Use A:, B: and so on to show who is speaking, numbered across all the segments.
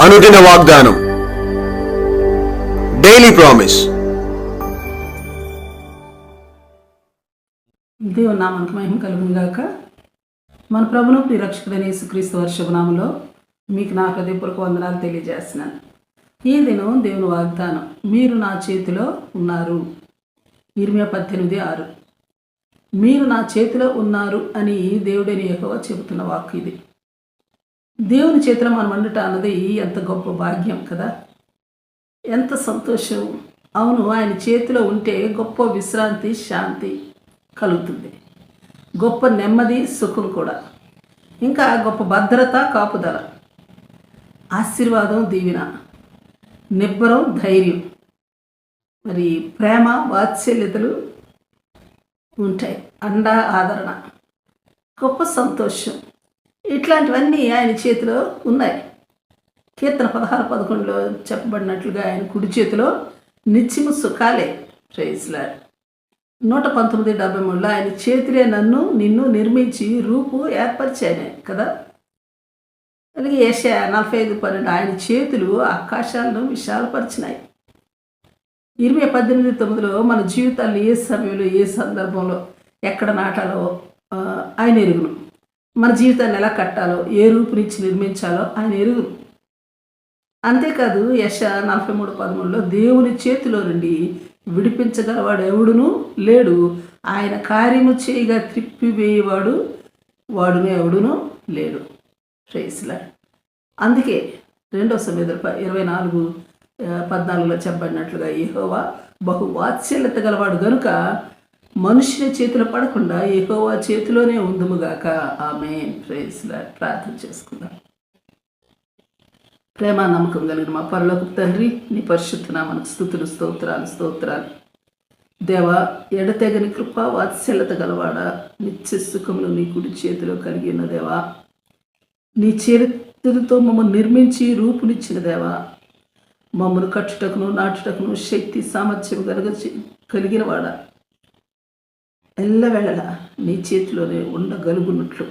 A: అనుదిన వాగ్దానం. Daily promise
B: దేవుని నామానికి మహిమ కలుగునుగాక మన ప్రభును ప్రిరక్షకుడైన యేసుక్రీస్తు వర్షభనామంలో మీకు నా హృదయపూర్వక వందనాలు తెలియజేస్తున్నాను. ఈ దినం దేవుని వాగ్దానం మీరు నా చేతిలో ఉన్నారు. ఇరిమే పద్దెనిమిది ఆరు. మీరు నా చేతిలో ఉన్నారు అని దేవుడని ఎక్కువ చెబుతున్న వాక్ ఇది. దేవుని చేతిలో మనం వండుట అన్నది ఎంత గొప్ప భాగ్యం కదా? ఎంత సంతోషం. అవును ఆయన చేతిలో ఉంటే గొప్ప విశ్రాంతి శాంతి కలుగుతుంది. గొప్ప నెమ్మది సుఖం కూడా. ఇంకా గొప్ప భద్రత కాపుదల. ఆశీర్వాదం దీవెన. నిబ్బరం ధైర్యం. మరి ప్రేమ వాత్సల్యతలు ఉంటాయి. అండ ఆదరణ. గొప్ప సంతోషం. ఇట్లాంటివన్నీ ఆయన చేతిలో ఉన్నాయి. కీర్తన పదహారు పదకొండులో చెప్పబడినట్లుగా ఆయన కుడి చేతిలో నిత్యము సుఖాలే. ప్రైజ్లా నూట పంతొమ్మిది డెబ్బై మూడులో ఆయన చేతిలే నన్ను నిన్ను నిర్మించి రూపు ఏర్పరిచాను కదా? అలాగే ఏషియా నలభై ఐదు పన్నెండు ఆయన చేతులు ఆకాశాలను విశాలపరిచినాయి. ఇరవై పద్దెనిమిది తొమ్మిదిలో మన జీవితాల్లో ఏ సమయంలో ఏ సందర్భంలో ఎక్కడ నాటాలో ఆయన ఎరుగును. మన జీవితాన్ని ఎలా కట్టాలో ఏ రూపునిచ్చి నిర్మించాలో ఆయన ఎరుగు. అంతేకాదు యశ నలభై మూడు పదమూడులో దేవుని చేతిలో నుండి విడిపించగలవాడు ఎవడును లేడు. ఆయన కార్యము చేయగా త్రిప్పివేయవాడు వాడును ఎవడును లేడు. ప్రేస్లా అందుకే రెండో సమేత ఇరవై నాలుగు పద్నాలుగులో చెప్పబడినట్లుగా యహోవా బహు వాత్సల్యత గలవాడు గనుక మనుషుల చేతిలో పడకుండా యెహోవా చేతిలోనే ఉందుముగాక. ఆమె ప్రేస్లా ప్రార్థన చేసుకుందాం. ప్రేమ నమ్మకం కలిగిన మా పరలోకి తండ్రి నీ పరిశుద్ధన మనకు స్థుతులు స్తోత్రాలు స్తోత్రాలు. దేవ ఎడతెగని కృప వాత్సల్యత గలవాడ నిత్య సుఖములు నీ కుడి చేతిలో కలిగి ఉన్న దేవా. నీ చేతులతో మమ్మల్ని నిర్మించి రూపునిచ్చిన దేవా. మమ్మల్ని కట్టుటకును నాటుటకును శక్తి సామర్థ్యం కలగ కలిగిన వాడ. ఎల్లవేళలా నీ చేతిలోనే ఉండగలుగున్నట్లు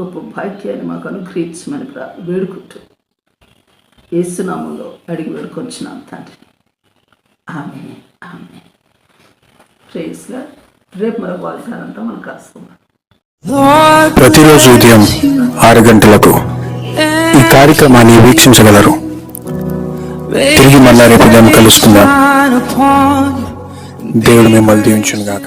B: గొప్ప భాగ్యాన్ని మాకు అనుగ్రహించమని ప్రా వేడుకుంటూ ఏసునామంలో అడిగి వేడుకొచ్చినాం తండ్రి. ఆమె ఆమె ప్రేస్గా రేపు మరొక వాగ్దానంతో మనం కలుసుకుందాం.
A: ప్రతిరోజు ఉదయం ఆరు గంటలకు ఈ కార్యక్రమాన్ని వీక్షించగలరు. తిరిగి మళ్ళా రేపు ఉదయం కలుసుకుందాం. దేవుడు మిమ్మల్ని దీవించును గాక